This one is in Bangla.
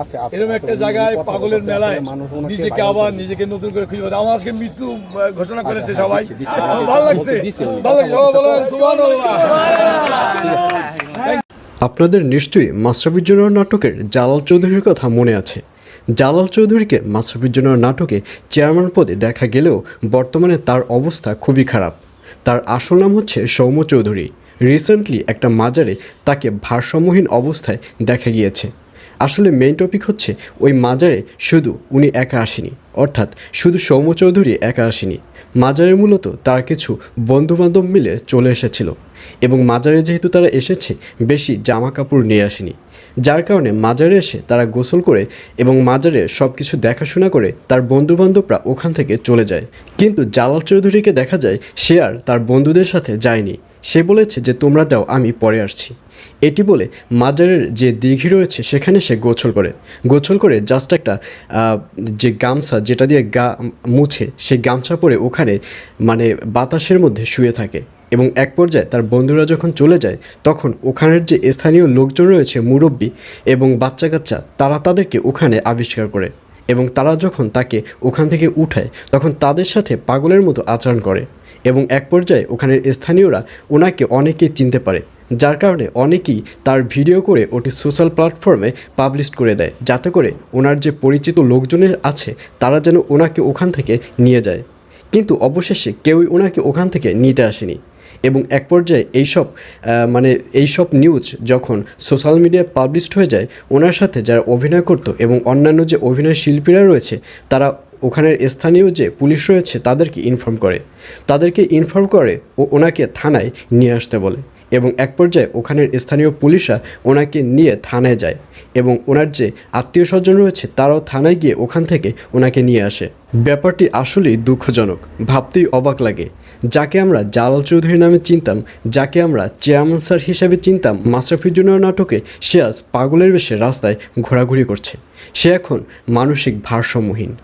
আছে, আছে, এরকম একটা জায়গায় পাগলের মেলায় আসলে মানুষ ওনাকে নিজেকে আবার নিজেকে নতুন করে খুঁজে পাবে আমার আজকে মৃত্যু ঘোষণা করেছে সবাই। দিচ্ছে, দিচ্ছে। আমার ভালো লাগছে। ভালো লাগছে। কথা সবাই বলেন, বলতেছে। সুবহানাল্লাহ। আপনাদের নিশ্চয়ই জন্য নাটকের জালাল চৌধুরীর কথা মনে আছে। জালাল চৌধুরীকে জন্য নাটকে চেয়ারম্যান পদে দেখা গেলেও বর্তমানে তার অবস্থা খুবই খারাপ। তার আসল নাম হচ্ছে সৌম্য চৌধুরী। রিসেন্টলি একটা মাজারে তাকে ভারসাম্যহীন অবস্থায় দেখা গিয়েছে। আসলে মেইন টপিক হচ্ছে ওই মাজারে শুধু উনি একা আসেনি, অর্থাৎ শুধু সৌম্য চৌধুরী একা আসেনি। মাজারে মূলত তার কিছু বন্ধুবান্ধব মিলে চলে এসেছিল এবং মাজারে যেহেতু তারা এসেছে, বেশি জামা কাপড় নিয়ে আসেনি। যার কারণে মাজারে এসে তারা গোসল করে এবং মাজারে সব কিছু দেখাশোনা করে তার বন্ধুবান্ধবরা ওখান থেকে চলে যায়। কিন্তু জালাল চৌধুরীকে দেখা যায় সে আর তার বন্ধুদের সাথে যায়নি। সে বলেছে যে, তোমরা যাও আমি পরে আসছি। এটি বলে মাজারের যে দিঘি রয়েছে, সেখানে সে গোছল করে। গোছল করে জাস্ট একটা যে গামছা যেটা দিয়ে গা মুছে, সেই গামছা পরে ওখানে মানে বাতাসের মধ্যে শুয়ে থাকে। এবং এক পর্যায়ে তার বন্ধুরা যখন চলে যায়, তখন ওখানের যে স্থানীয় লোকজন রয়েছে মুরব্বী এবং বাচ্চা কাচ্চা তারা তাদেরকে ওখানে আবিষ্কার করে এবং তারা যখন তাকে ওখান থেকে উঠায়, তখন তাদের সাথে পাগলের মতো আচরণ করে এবং এক পর্যায়ে ওখানের স্থানীয়রা ওনাকে অনেকেই চিনতে পারে, যার কারণে অনেকেই তার ভিডিও করে ওটি সোশ্যাল প্ল্যাটফর্মে পাবলিশ করে দেয়, যাতে করে ওনার যে পরিচিত লোকজনের আছে, তারা যেন ওনাকে ওখান থেকে নিয়ে যায়। কিন্তু অবশেষে কেউই ওনাকে ওখান থেকে নিতে আসেনি। এবং এক পর্যায়ে এইসব মানে এইসব নিউজ যখন সোশ্যাল মিডিয়ায় পাবলিশড হয়ে যায়, ওনার সাথে যারা অভিনয় করতো এবং অন্যান্য যে অভিনয় শিল্পীরা রয়েছে, তারা ওখানের স্থানীয় যে পুলিশ রয়েছে, তাদেরকে ইনফর্ম করে। তাদেরকে ইনফর্ম করে ও ওনাকে থানায় নিয়ে আসতে বলে এবং এক পর্যায়ে ওখানের স্থানীয় পুলিশরা ওনাকে নিয়ে থানায় যায় এবং ওনার যে আত্মীয় স্বজন রয়েছে, তারাও থানায় গিয়ে ওখান থেকে ওনাকে নিয়ে আসে। ব্যাপারটি আসলেই দুঃখজনক, ভাবতেই অবাক লাগে। যাকে আমরা জালাল চৌধুরী নামে চিনতাম, যাকে আমরা চেয়ারম্যান স্যার হিসেবে চিনতাম মাসরাফিজুনের নাটকে, সে আজ পাগলের বেশে রাস্তায় ঘোরাঘুরি করছে। সে এখন মানসিক ভারসাম্যহীন।